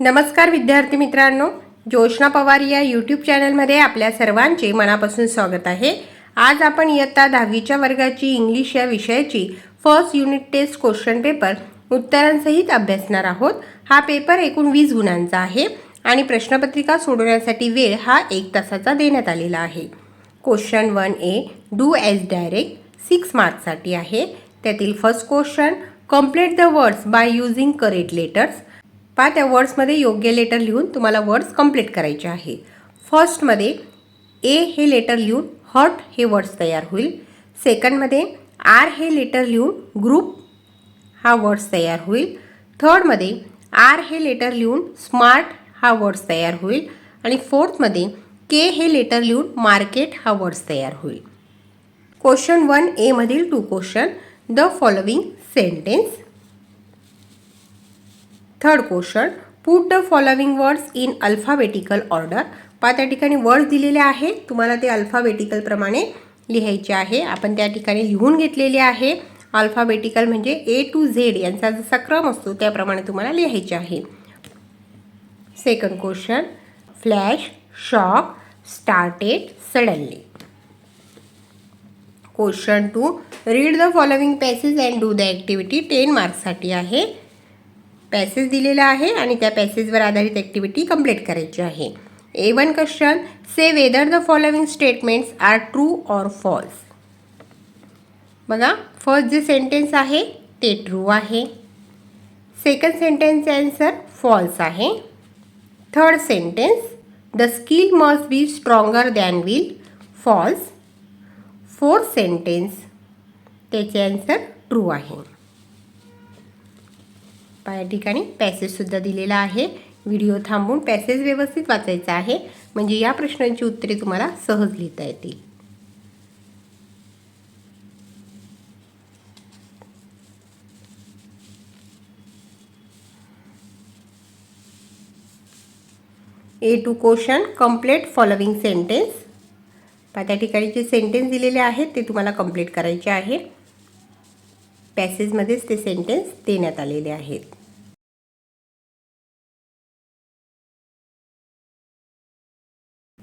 नमस्कार विद्यार्थी मित्रांनो जोशना पवार या यूट्यूब चॅनलमध्ये आपल्या सर्वांचे मनापासून स्वागत आहे. आज आपण इयत्ता दहावीच्या वर्गाची इंग्लिश या विषयाची first unit test question paper उत्तरांसहित अभ्यासणार आहोत. हा पेपर एकूण वीस गुणांचा आहे आणि प्रश्नपत्रिका सोडवण्यासाठी वेळ हा एक तासाचा देण्यात आलेला आहे. Question one A do as directed six मार्क्ससाठी आहे. त्यातील first question complete the words by using correct letters पहा त्या वर्ड्समध्ये योग्य लेटर लिहून तुम्हाला वर्ड्स कंप्लीट करायचे आहे. फर्स्टमध्ये ए हे लेटर लिहून हॉट हे वर्ड्स तयार होईल. सेकंडमध्ये आर हे लेटर लिहून ग्रुप हा वर्ड्स तयार होईल. थर्डमध्ये आर हे लेटर लिहून स्मार्ट हा वर्ड्स तयार होईल. आणि फोर्थमध्ये के हे लेटर लिहून मार्केट हा वर्ड्स तयार होईल. Question one एमधील two question the following sentence. Third question put the following words in alphabetical order पा त्या ठिकाणी वर्ड्स दिलेले आहेत. तुम्हाला ते अल्फाबेटिकलप्रमाणे लिहायचे आहे. आपण त्या ठिकाणी लिहून घेतलेले आहे. अल्फाबेटिकल म्हणजे ए टू झेड यांचा जसा क्रम असतो त्याप्रमाणे तुम्हाला लिहायचे आहे. Second question flash shock started suddenly question two read the following passage and do the activity ten मार्क्ससाठी आहे. पॅसेज दिलेला आहे आणि त्या पॅसेजवर आधारित ॲक्टिव्हिटी कंप्लीट करायची आहे. A one question say whether the following statements are true or false बघा first जे सेंटेन्स आहे ते ट्रू आहे. सेकंड सेंटेन्सचे आन्सर फॉल्स आहे. Third sentence the skill must be stronger than will false fourth sentence त्याचे आन्सर ट्रू आहे. ठिकाणी पॅसेजसुद्धा दिलेला आहे. व्हिडिओ थांबून पॅसेज व्यवस्थित वाचायचा आहे. म्हणजे या प्रश्नांची उत्तरे तुम्हाला सहज लिहिता येतील. A two question complete following sentence त्या ठिकाणी जे सेंटेन्स दिलेले आहेत ते तुम्हाला कंप्लीट करायचे आहे. पॅसेजमध्येच ते सेंटेन्स देण्यात आलेले आहेत.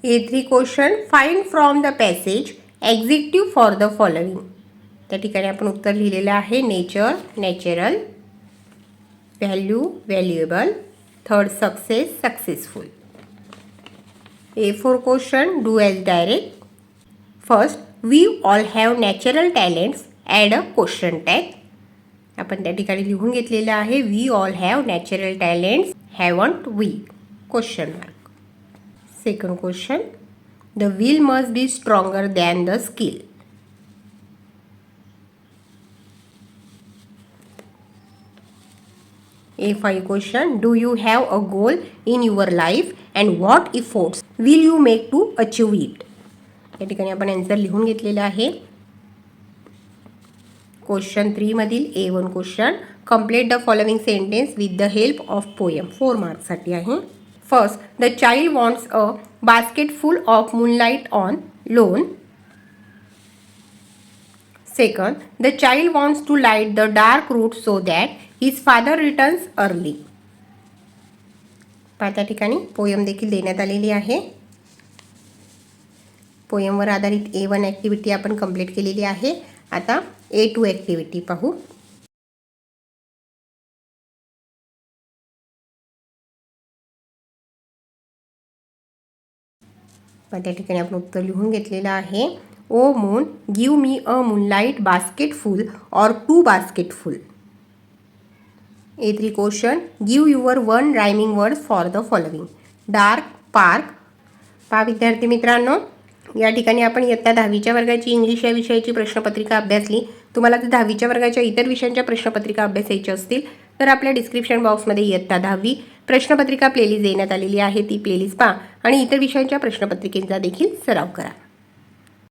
A three question find from the passage adjectives for the following त्या ठिकाणी आपण उत्तर लिहिलेलं आहे nature natural value valuable third success successful A four question do as directed first we all have natural talents add a question tag आपण त्या ठिकाणी लिहून घेतलेलं आहे we all have natural talents haven't we question mark second question the will must be stronger than the skill A five question. Do you have a goal in your life and what efforts will you make to achieve it? या ठिकाणी आपण answer लिहून घेतलेलं question A one question complete the following sentence with the help of poem four मार्क्ससाठी आहे. First the child wants a basket full of moonlight on loan Second, the child wants to light the dark route so that his father returns early त्या ठिकाणी poem देखील देण्यात आलेली आहे. पोयमवर आधारित A one activity आपण कंप्लीट केलेली आहे. आता ए टू ॲक्टिव्हिटी पाहू. त्या ठिकाणी आपण उत्तर लिहून घेतलेलं आहे. O moon give me a moonlight basket full or two basket full. A three question give your one rhyming word for the following dark park. पहा विद्यार्थी मित्रांनो या ठिकाणी आपण इयत्ता दहावीच्या वर्गाची इंग्लिश या विषयाची प्रश्नपत्रिका अभ्यासली तुम्हाला जर दहावीच्या वर्गाच्या इतर विषयांच्या प्रश्नपत्रिका अभ्यासायच्या असतील तर आपल्या डिस्क्रिप्शन बॉक्समध्ये इयत्ता दहावी प्रश्नपत्रिका प्लेलिस्ट देण्यात आलेली आहे ती प्लेलिस्ट पहा. आणि इतर विषयांच्या प्रश्नपत्रिकेचा देखील सराव करा.